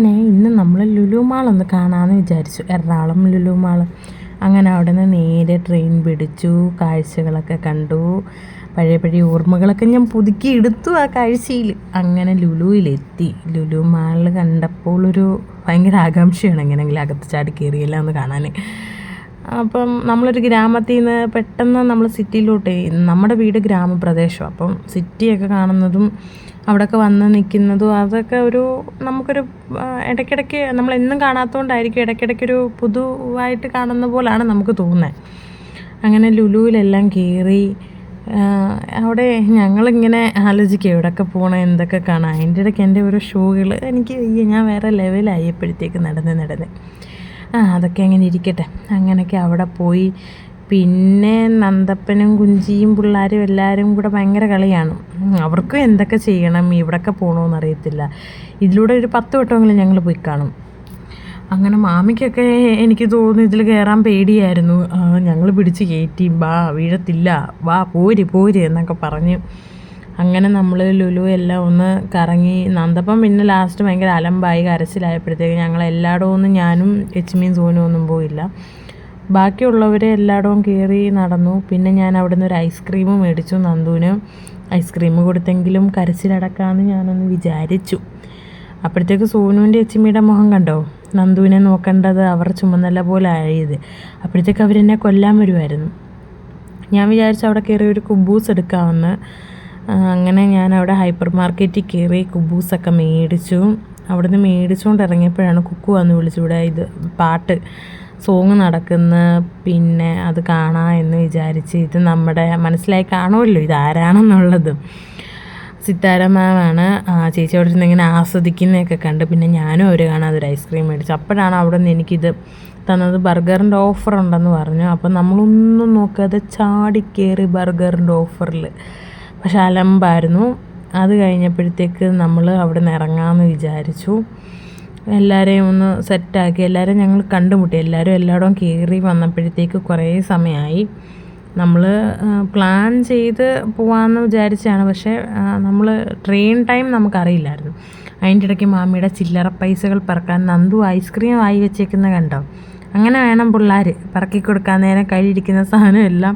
അങ്ങനെ ഇന്ന് നമ്മൾ ലുലു ഒന്ന് കാണാമെന്ന് വിചാരിച്ചു. എറണാകുളം ലുലു മാൾ അങ്ങനെ അവിടെ നിന്ന് നേരെ ട്രെയിൻ പിടിച്ചു കാഴ്ചകളൊക്കെ കണ്ടു. പഴയ പഴയ ഓർമ്മകളൊക്കെ ഞാൻ പുതുക്കി എടുത്തു ആ കാഴ്ചയിൽ അങ്ങനെ ലുലുവിലെത്തി. ലുലു മാളിൽ കണ്ടപ്പോൾ ഒരു ഭയങ്കര ആകാംക്ഷയാണ് എങ്ങനെയെങ്കിലും അകത്ത് ചാടി കയറിയല്ല എന്ന് കാണാൻ അപ്പം നമ്മളൊരു ഗ്രാമത്തിൽ നിന്ന് പെട്ടെന്ന് നമ്മൾ സിറ്റിയിലോട്ട് നമ്മുടെ വീട് ഗ്രാമപ്രദേശം. അപ്പം സിറ്റിയൊക്കെ കാണുന്നതും അവിടെയൊക്കെ വന്ന് നിൽക്കുന്നതും അതൊക്കെ ഒരു നമുക്കൊരു ഇടയ്ക്കിടയ്ക്ക് നമ്മൾ എന്നും കാണാത്തതുകൊണ്ടായിരിക്കും ഇടയ്ക്കിടയ്ക്കൊരു പുതുവായിട്ട് കാണുന്ന പോലാണ് നമുക്ക് തോന്നുന്നത് അങ്ങനെ ലുലുവിലെല്ലാം കയറി അവിടെ ഞങ്ങളിങ്ങനെ ആലോചിക്കുക എവിടെയൊക്കെ പോകണം എന്തൊക്കെ കാണാം. അതിന്റെ ഇടയ്ക്ക് എന്റെ ഓരോ ഷോകൾ എനിക്ക് ഞാൻ വേറെ ലെവലായപ്പോഴത്തേക്ക് നടന്ന് നടന്ന്. ആ അതൊക്കെ അങ്ങനെ ഇരിക്കട്ടെ. അങ്ങനെയൊക്കെ അവിടെ പോയി. പിന്നെ നന്ദപ്പനും കുഞ്ചിയും പിള്ളേരും എല്ലാവരും കൂടെ ഭയങ്കര കളിയാണ്. അവർക്കും എന്തൊക്കെ ചെയ്യണം ഇവിടെയൊക്കെ പോകണമെന്ന് അറിയത്തില്ല. ഇതിലൂടെ ഒരു പത്ത് വട്ടമെങ്കിലും ഞങ്ങൾ പോയി കാണും. അങ്ങനെ മാമിക്കൊക്കെ എനിക്ക് തോന്നുന്നു ഇതിൽ കയറാൻ പേടിയായിരുന്നു. ഞങ്ങൾ പിടിച്ച് കയറ്റി വാ വീഴത്തില്ല. വാ പോര് പോര് എന്നൊക്കെ പറഞ്ഞ് അങ്ങനെ നമ്മൾ ലുലു എല്ലാം ഒന്ന് കറങ്ങി നന്ദപ്പം പിന്നെ ലാസ്റ്റ് ഭയങ്കര അലമ്പായി കരച്ചിലായപ്പോഴത്തേക്ക് ഞങ്ങൾ എല്ലായിടവും ഒന്നും ഞാനും എച്ച് സോനും ഒന്നും പോയില്ല. ബാക്കിയുള്ളവരെ എല്ലായിടവും കയറി നടന്നു. പിന്നെ ഞാൻ അവിടെ നിന്ന് ഒരു ഐസ്ക്രീം മേടിച്ചു നന്ദുവിന്. ഐസ്ക്രീം കൊടുത്തെങ്കിലും കരച്ചിലടക്കാമെന്ന് ഞാനൊന്ന് വിചാരിച്ചു. അപ്പോഴത്തേക്ക് സോനുവിന്റെ എച്ചിമ്മിയുടെ മുഖം കണ്ടോ? നന്ദുവിനെ നോക്കേണ്ടത് അവർ ചുമന്നല്ല പോലെ ആയത്. അപ്പോഴത്തേക്ക് അവരെന്നെ കൊല്ലാൻ വരുമായിരുന്നു ഞാൻ വിചാരിച്ചു അവിടെ കയറി ഒരു കുബൂസ് എടുക്കാമെന്ന്. അങ്ങനെ ഞാൻ അവിടെ ഹൈപ്പർ മാർക്കറ്റിൽ കയറി കുബൂസൊക്കെ മേടിച്ചു. അവിടുന്ന് മേടിച്ചുകൊണ്ട് ഇറങ്ങിയപ്പോഴാണ് കുക്കു വന്ന് വിളിച്ചു ഇത് പാട്ട് സോങ് നടക്കുന്ന പിന്നെ അത് കാണാം എന്ന് വിചാരിച്ച് ഇത് നമ്മുടെ മനസ്സിലായി കാണുമല്ലോ ഇത് ആരാണെന്നുള്ളത് സിത്താര മാമാണ് ചേച്ചി അവിടെ നിന്ന് ഇങ്ങനെ ആസ്വദിക്കുന്നതൊക്കെ കണ്ട് പിന്നെ ഞാനും അവർ കാണാൻ അതൊരു ഐസ്ക്രീം മേടിച്ചു. അപ്പോഴാണ് അവിടെ നിന്ന് എനിക്കിത് തന്നത് ബർഗറിന്റെ ഓഫർ ഉണ്ടെന്ന് പറഞ്ഞു. അപ്പം നമ്മളൊന്നും നോക്കാതെ ചാടിക്കേറി ബർഗറിന്റെ ഓഫറിൽ പക്ഷെ അലമ്പായിരുന്നു. അത് കഴിഞ്ഞപ്പോഴത്തേക്ക് നമ്മൾ അവിടെ നിന്ന് ഇറങ്ങാമെന്ന് വിചാരിച്ചു. എല്ലാവരെയും ഒന്ന് സെറ്റാക്കി. എല്ലാവരെയും ഞങ്ങൾ കണ്ടുമുട്ടി. എല്ലാവരും എല്ലായിടവും കയറി വന്നപ്പോഴത്തേക്ക് കുറേ സമയമായി. നമ്മൾ പ്ലാൻ ചെയ്ത് പോകാമെന്ന് വിചാരിച്ചാണ് പക്ഷേ നമ്മൾ ട്രെയിൻ ടൈം നമുക്കറിയില്ലായിരുന്നു. അതിന്റെ ഇടയ്ക്ക് മാമിയുടെ ചില്ലറ പൈസകൾ പറക്കാൻ നന്ദു ഐസ്ക്രീം വായി വെച്ചേക്കുന്ന കണ്ടോ? അങ്ങനെ വേണം പിള്ളേർ പറക്കി കൊടുക്കാൻ നേരം കയ്യിലിരിക്കുന്ന സാധനം എല്ലാം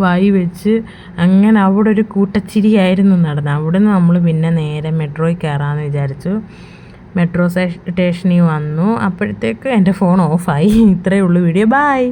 വായി വെച്ച് അങ്ങനെ അവിടെ ഒരു കൂട്ടച്ചിരിയായിരുന്നു നടന്നത്. അവിടെ നിന്ന് നമ്മൾ പിന്നെ നേരെ മെട്രോയിൽ കയറാമെന്ന് വിചാരിച്ചു. മെട്രോ സ്റ്റേഷനിൽ വന്നു. അപ്പോഴത്തേക്ക് എന്റെ ഫോൺ ഓഫായി. ഇത്രയേ ഉള്ളൂ വീഡിയോ. ബായ്